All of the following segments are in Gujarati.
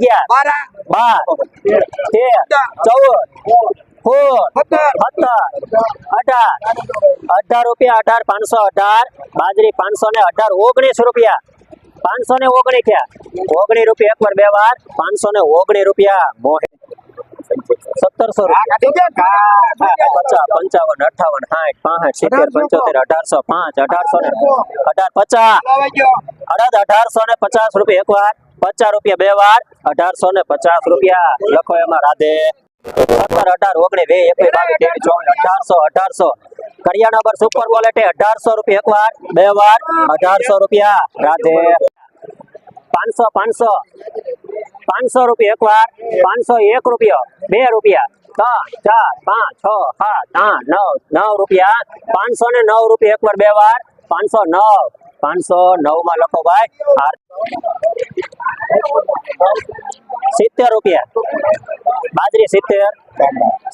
અગિયાર બારા બાર તેર ચૌદ સોળ સત્તર સત્તર અઢાર અઢાર રૂપિયા અઢાર પાંચસો અઢાર બાજરી પાંચસો ને અઢાર ઓગણીસ રૂપિયા પાંચસો ને થયા. ઓગણીસ રૂપિયા એક વાર બે વાર પાંચસો ને ઓગણીસ રૂપિયા મોહે. સત્તરસો પંચાવન અઠાવન સાઠ પાસઠ સિત્તેર પંચોતેર અઢારસો પાંચ અઢારસો ને અઢાર પચાસ. અઢારસો. ને પચાસ રૂપિયા એક વાર પચાસ રૂપિયા બે વાર, અઢારસો ને પચાસ રૂપિયા. લખો એમાં રાધે. સુપર અઢારસો રૂપિયા એક વાર, બે વાર, અઢારસો રૂપિયા. રાધે. પાંચસો પાંચસો. પાંચસો રૂપિયા એક વાર, પાંચસો એક રૂપિયો, બે રૂપિયા. ત્રણ, ચાર, પાંચ, છ, સાત, આઠ, નવ નવ રૂપિયા. પાંચસો ને નવ રૂપિયા એક વાર, બે વાર, પાંચસો નવ. પાંચસો નવમાં લખો ભાઈ. સિત્તેર રૂપિયા. બાજરી સિત્તેર.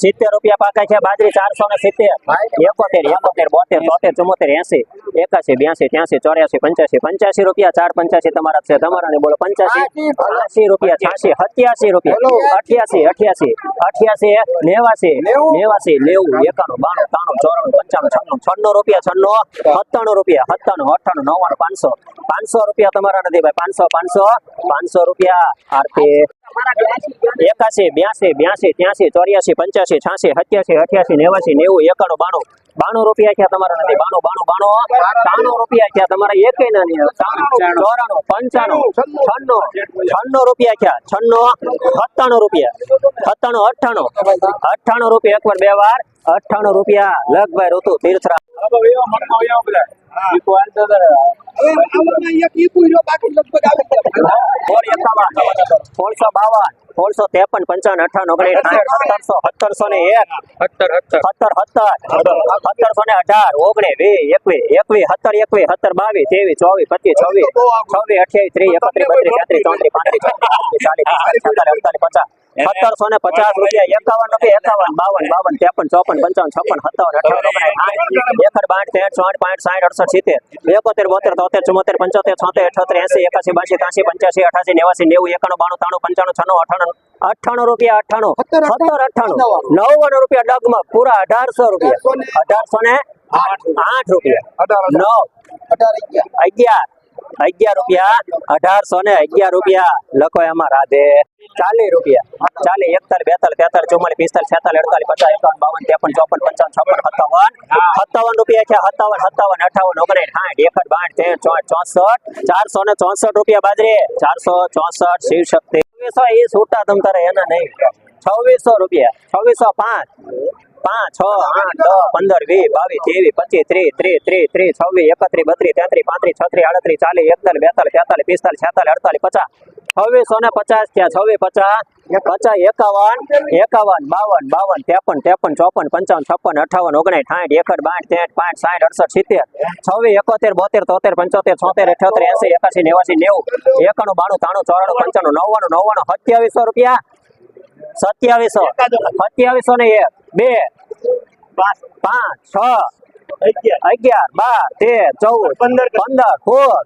સિત્તેર રૂપિયા પાકે છે. બાજરી ચારસો ને સિત્તેર. એકોતેર એકોતેર, બોતેર, તોતેર ચુમ્મોતેર એસી એકાસી બ્યાસી ત્યાસી ચોર્યાસી પંચ્યાસી પંચ્યાસી રૂપિયા, ચાર પંચ્યાસી તમારા છે. તમારા ને બોલો પંચ્યાસી એસી રૂપિયા છ્યાસી સત્યાસી રૂપિયા અઠ્યાસી અઠ્યાસી અઠ્યાસી નેવાસી નેવાસી નેવું, એકાણું, બાણું ત્રાણું ચોરાણું, પંચાણું છન્નું છન્નું રૂપિયા, છન્નું, સત્તાણું રૂપિયા, સત્તાણું, અઠ્ઠાણું નવ્વાણું, પાંચસો. પાંચસો રૂપિયા તમારા નથી ભાઈ. પાંચસો પાંચસો પાંચસો રૂપિયા. એકાસી, બ્યાસી બ્યાસી, ત્યાસી, ચોર્યાસી, પંચ્યાસી, છ્યાસી, સત્યાસી, અઠ્યાસી નેવાસી નેવું, એકાણું, બાણું. બાણું રૂપિયા થયા તમારા નથી? બાણું બાણું બાણું. ત્રાણું રૂપિયા થયા તમારા એકે ચોરાણું, પંચાણું, છન્નું છન્નું રૂપિયા થયા છન્નું, સત્તાણું રૂપિયા. સત્તાણું, અઠ્ઠાણું. અઠાણું રૂપિયા એકવાર બે વાર. અઠાણું રૂપિયા લગભગ ઋતુ તીર્થરા 骑关山车的人 સોળ એકાવન સોળસો બાવન સોળસો ત્રેપન પંચાવન અઠાવન ઓગણીસ સત્તરસો સત્તરસો ને એક. સત્તર સત્તર. સત્તરસો ને અઢાર ઓગણીસ વીસ એકવીસ એકવીસ સત્તર એકવીસ સત્તર બાવીસ ત્રેવીસ ચોવીસ પચીસ છવ્વીસ છવ્વીસ અઠ્યાવીસ ત્રીસ એકત્રીસ બત્રીસ તેત્રીસ ચોત્રીસ પાંત્રીસ છત્રીસ ચાલીસ પિસ્તાલીસ અડતાલીસ પચાસ. સત્તરસો ને પચાસ રૂપિયા એકાવન રૂપિયા એકાવન બાવન બાવન ત્રેપન ચોપન પંચાવન છપ્પન સત્તાવન અઠાવન ઓગણીસ એકર બાઠ તેઠ ચોઠ પાંઠ સાઠ અડસઠ સિત્તેર. એકોતેર બોતેર તોતેર ચુમ્મોતેર પંચોતેર છોતેર અઠોતેર એસી એકાસી બાસી ત્યાસી પંચ્યાસી અઠાસી નેવાસી નેવું એકાણું બાણું ત્રાણું પંચાણું છનું અઠાણું અઠાણું રૂપિયા અઠાણું સત્તર અઠાણું નવ્વાણું રૂપિયા ડગમાં પૂરા અઢારસો રૂપિયા. અઢારસો ને આઠ રૂપિયા. નવ અગિયાર. અગિયાર રૂપિયા, અઢારસો ને અગિયાર રૂપિયા. લખો એમાં રાધે. ચાલીસ રૂપિયા. ચાલીસ, એકતાલીસ, બેતાલીસ, તેતાલીસ, ચુમ્માલીસ, પિસ્તાલીસ, છેતાલીસ, અડતાલીસ, પચાસ, એકાવન, બાવન, ત્રેપન, ચોપન, પંચાવન, છપ્પન, સત્તાવન. સત્તાવન રૂપિયા છે, સત્તાવન સત્તાવન, અઠાવન ઓગણીસ સાઠ એકડ બાઠ તેર ચોસઠ, ચારસો ને ચોસઠ રૂપિયા બાજરી. ચારસો ચોસઠ શિવ શક્તિ એ છૂટા તમ તારે એના નહીં. છવ્વીસો રૂપિયા. છવ્વીસો પાંચ. પાંચ, છ, આઠ, દસ, પંદર, વીસ, બાવીસ, ત્રેવીસ, પચીસ, ત્રીસ ત્રીસ ત્રીસ ત્રીસ, છવ્વીસ, એકત્રીસ, બત્રીસ, તેત્રીસ, પાંત્રીસ, છત્રીસ, આડત્રીસ, ચાલીસ એકતાલીસ બેતાલીસ, તેતાલીસ, પિસ્તાલીસ, છેતાલીસ, અડતાલીસ, પચાસ. છવ્વીસો ને પચાસ થયા, છવ્વીસ, પચાસ. પચાસ, એકાવન એકાવન, બાવન બાવન, ત્રેપન ત્રેપન, ચોપન, પંચાવન, છપ્પન, અઠાવન ઓગણીસ સાઠ એકડ બાઠ તેઠ પાંચ, સાઠ, અડસઠ, સિત્તેર. છવ્વીસ, એકોતેર, બોતેર, તોતેર, પંચોતેર, છોતેર, અઠ્યોતેર, એસી એકાસી નેવાસી નેવું. એકાણું, બાણું, ત્રાણું, ચોરાણું, પંચાણું, નવ્વાણું નવ્વાણું, સત્યાવીસો રૂપિયા. સત્યાવીસો. સત્યાવીસો ને એક. બે. પાંચ. છ. અગિયાર. બાર તેર ચૌદ પંદર. પંદર સોળ.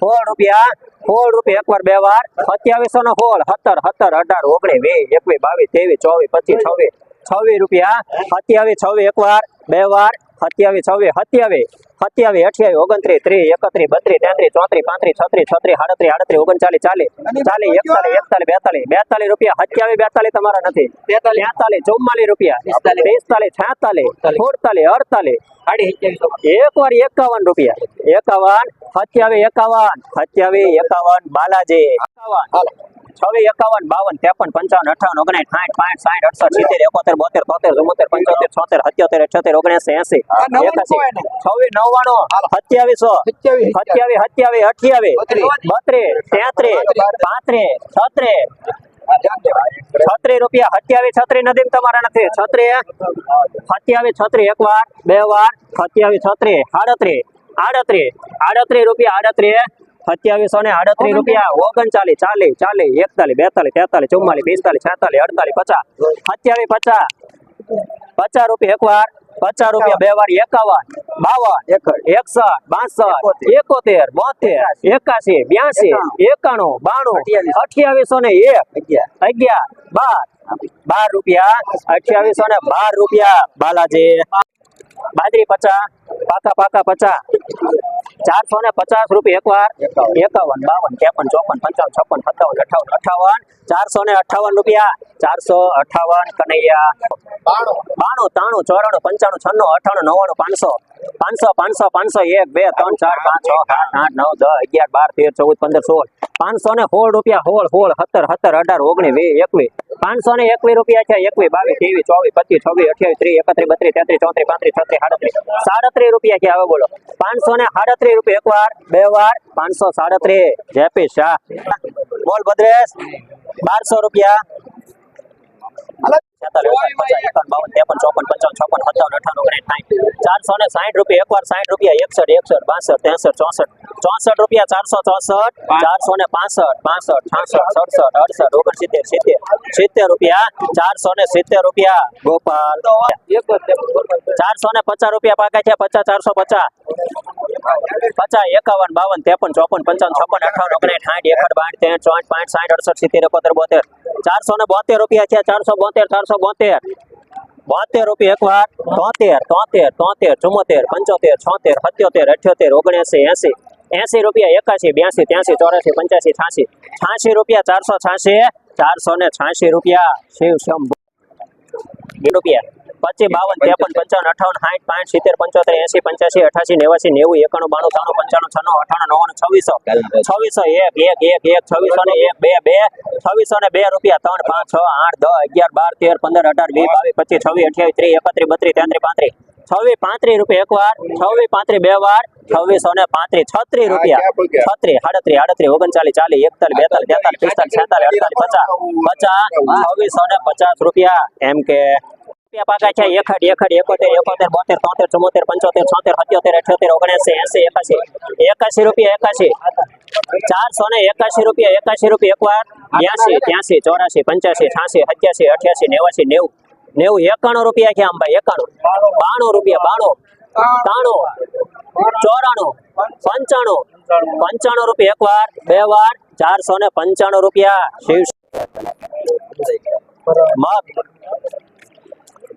સોળ રૂપિયા. સોળ રૂપિયા એક વાર બે વાર. સત્યાવીસો ને સોળ. સત્તર સત્તર અઢાર ઓગણીસ વીસ એકવીસ બાવીસ ત્રેવીસ ચોવીસ પચીસ છવ્વીસ. છવ્વીસ રૂપિયા. સત્યાવીસ છવ્વીસ એક વાર બે વાર. સત્યાવીસ છવ્વીસ સત્યાવીસ સત્યાવીસ અઠ્યાવીસ ઓગણત્રીસ ત્રીસ એકત્રીસ બત્રીસ તેત્રીસ ચોત્રીસ પાંત્રીસ છત્રીસ છત્રીસ સાડત્રીસ આડત્રીસ ઓગણચાલીસ ચાલીસ ચાલીસ એકતાલીસ એકતાલીસ બેતાલીસ બેતાલીસ રૂપિયા સત્યાવીસ બેતાલીસ તમારા નથી. બેતાલીસ. ચુમ્માલીસ રૂપિયા પિસ્તાલીસ. છેતાલીસ સુડતાલીસ અડતાલીસ. એક વાર એકાવન રૂપિયા. એકાવન સત્યાવીસ એકાવન. સત્યાવીસ એકાવન બાલાજી. એકાવન છવ્વીસ એકાવન બાવન ત્રેપન પંચાવન અઠાવન ઓગણીસ સાઠ પાંચ સાઠ અડસઠ સિત્તેર એકોતેર બોતેર તોતેર ચુમ્મોતેર પંચોતેર છોતેર સત્યોતેર અઠ્યોતેર ઓગણસી એસી છવ્વીસ નવ્વાણું સત્યાવીસો સત્યાવીસ સત્યાવીસ અઠ્યાવીસ બત્રીસ. તેત્રીસ પાંત્રીસ છત્રીસ. છત્રીસ રૂપિયા સત્યાવીસ છત્રી નદીમ તમારા નથી. છત્રીસ સત્યાવીસ છત્રી એક વાર બે વાર સત્યાવીસ છત્રીસ આડત્રીસ આડત્રીસ આડત્રીસ રૂપિયા આડત્રીસ. સત્યાવીસો ને આડત્રીસ રૂપિયા. ઓગણચાલીસ ચાલીસ ચાલીસ એકતાલીસ બેતાલીસ તેતાલીસ ચુમ્માલીસ પિસ્તાલીસ છેતાલીસ અડતાલીસ પચાસ. સત્યાવીસ પચાસ. પચાસ રૂપિયા એક વાર પચાસ રૂપિયા બે વાર એકાવન બાવન એકસઠ બાસઠ એકોતેર. બોતેર એકાશી બ્યાસી એકાણું. બાણું અઠ્યાવીસો. ને એક અગિયાર. બાર. બાર રૂપિયા અઠ્યાવીસો ને બાર રૂપિયા બાલાજી. બાજરી પચાસ પાકા પાકા પચાસ. ચારસો ને પચાસ રૂપિયા એકવાર. એકાવન. બાવન ત્રેપન ચોપન પંચાવન છપ્પન સત્તાવન અઠાવન અઠાવન. ચારસો ને અઠાવન રૂપિયા. ચારસો અઠાવન કનૈયા. બાણું ત્રાણું ચોરાણું પંચાણું છન્નું અઠાણું નવ્વાણું પાંચસો. પાંચસો પાંચસો પાંચસો એક બે ત્રણ ચાર પાંચ છ સાત આઠ નવ દસ અગિયાર બાર તેર ચૌદ પંદર સોળ. પાંચસો ને સોળ રૂપિયા સોળ સોળ સત્તર સત્તર અઢાર ઓગણીસ વીસ એકવીસ. પાંચસો ને એકવીસ રૂપિયા છે એકવીસ બાવીસ ત્રેવીસ ચોવીસ પચીસ છવ્વીસ અઠ્યાવીસ ત્રીસ એકત્રીસ બત્રીસ તેત્રીસ ચોત્રીસ પાંત્રીસ છત્રીસ સાડત્રીસ. સાડત્રીસ રૂપિયા છે હવે બોલો. પાંચસો ને સાડત્રીસ રૂપિયા એક વાર બે વાર પાંચસો સાડત્રીસ. જેપી શાહ. બોલ ભદ્રેશ. બારસો રૂપિયા. ચારસો ને સાઠ રૂપિયા એક વાર સાઠ રૂપિયા એકસઠ એકસઠ બાસઠ ત્રેસઠ ચોસઠ. ચોસઠ રૂપિયા ચારસો ચોસઠ ચારસો ને પાસઠ પાસઠ છાસઠ સડસઠ અડસઠ ઓગણસિત્તેર સિત્તેર. સિત્તેર રૂપિયા ચારસો ને સિત્તેર રૂપિયા. ગોપાલ. ચારસો ને પચાસ રૂપિયા પાકા છે પચાસ ચારસો પચાસ. પચાસ એકાવન બાવન ત્રેપન ચોપન પંચાવન છપ્પન અઠાવન ઓગણીસ સાઠ એકસઠ બાઠ ત્રેસઠ ચોસઠ પાંચ સાઠ અડસઠ સિત્તેર એકોતેર બોતેર. ચારસો ને બોતેર રૂપિયા છે ચારસો બોતેર ચારસો બોતેર. બોતેર રૂપિયા એક વાર તોતેર તોતેર તોતેર ચુમ્મોતેર પંચોતેર છોતેર સત્યોતેર અઠ્યોતેર ઓગણએસી એસી. એસી રૂપિયા એકાસી બ્યાસી ત્યાંસી ચોરાસી પંચ્યાસી છાસી છાસી રૂપિયા ચારસો છાસી ચારસો ને છાસી રૂપિયા શિવ શંભુ. રૂપિયા. પચીસ બાવન ત્રેપન પંચાવન અઠાવન સાઠ પાંચ સિત્તેર પંચોતેર એસી પંચ્યાસી અઠાસી નેવાસી નેવું એકાણું બાણું ત્રાણું પંચાણું છન્નું અઠાણું નવ્વાણું છવ્વીસો. છવ્વીસો એક એક એક એક છવ્વીસો ને એક બે બે છવ્વીસો ને બે રૂપિયા ત્રણ પાંચ છ આઠ દસ અગિયાર બાર તેર પંદર અઢાર વીસ બાવીસ પચીસ છવ્વીસ અઠ્યાવીસ ત્રીસ એકત્રીસ બત્રીસ તેત્રીસ પાંત્રીસ. છવ્વીસ પાંત્રીસ રૂપિયા એક વાર છવ્વીસ પાંત્રીસ બે વાર છવ્વીસો ને પાંત્રીસ છત્રીસ રૂપિયા. છત્રીસ સાડત્રીસ આડત્રીસ ઓગણચાલીસ ચાલીસ એકતાલીસ બેતાલીસ તેતાલીસ પિસ્તાલીસ છેતાલીસ અડતાલીસ પચાસ પચાસ છવ્વીસો ને પચાસ રૂપિયા. એમ કે રૂપિયા પાકા છે. એકડ એકડ એકોતેર એકોતેર, બોતેર, તોતેર ચુમોતેર પંચોતેર, છોતેર, સત્યોતેર, અઠ્યોતેર ઓગણસી એસી, એકાસી. એકાસી રૂપિયા, એકાસી. ચારસો ને એકાસી રૂપિયા એકાસી રૂપિયા એક વાર બ્યાસી ત્યાસી, ચોરાસી, પંચ્યાસી છાસી સત્યાસી, અઠ્યાસી, નેવાસી, નેવું. નેવું, એકાણું રૂપિયા છે આમ ભાઈ, એકાણું. બાણું રૂપિયા, બાણું. ત્રાણું ચોરાણું. પંચાણું. પંચાણું રૂપિયા એક વાર બે વાર. ચારસો ને પંચાણું રૂપિયા. શિવ મગ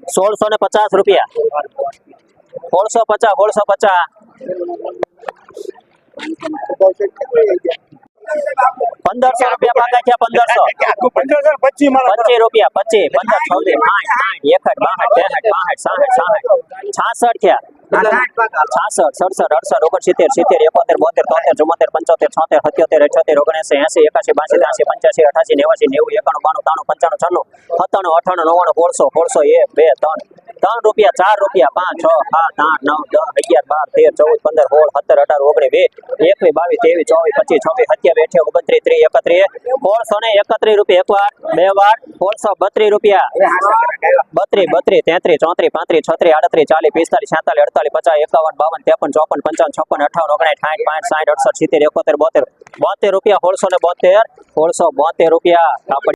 સોળસો ને પચાસ રૂપિયા સોળસો પચાસ સોળસો પચાસ પંદરસો રૂપિયા પાકા છે પંદરસો પચીસ પચીસ રૂપિયા પચીસ પંદર છવ્વીસ સાઠ સાઠ એકઠ બાસઠ ત્રેસઠ બાસઠ સાઠ સાઠ છાસઠ થયા છાસઠ સડસઠ અડસઠ ઓગણસિત્તેર સિત્તેર એકોતેર બોતેર તોતેર ચુમ્મોતેર પંચોતેર છોતેર સત્યોતેર અઠ્યોતેર ઓગણએસી એસી એકાસી બાસી ત્યાસી પંચ્યાસી અઠાસી નેવાસી નેવું એકાણું બાણું ત્રાણું પંચાણું છન્નું સત્તાણું અઠાણું નવ્વાણું સોળસો સોળસો એક બે ત્રણ. ત્રણ રૂપિયા ચાર રૂપિયા પાંચ છ સાત આઠ નવ દસ અગિયાર બાર તેર ચૌદ પંદર સોળ સત્તર અઢાર ઓગણીસ વીસ એકવીસ બાવીસ ત્રેવીસ ચોવીસ પચીસ છવ્વીસ સત્યાવીસ અઠ્યાવીસ ઓગણત્રીસ ત્રીસ એકત્રીસ સોળસો ને એકત્રીસ રૂપિયા એક વાર બે વાર સોળસો બત્રીસ રૂપિયા. બત્રીસ બત્રીસ તેત્રીસ ચોત્રીસ પાંત્રીસ છત્રીસ આડત્રીસ ચાલીસ, પિસ્તાલીસ, છેતાલીસ, અડતાલીસ, પચાસ, એકાવન, બાવન, ત્રેપન, ચોપન, પંચાવન, છપ્પન, અઠાવન ઓગણીસ સાઠ, પાંચ, સાઠ, અડસઠ, સિત્તેર, એકોતેર, બોતેર બોતેર રૂપિયા, સોળસો ને બોતેર, સોળસો બોતેર રૂપિયા.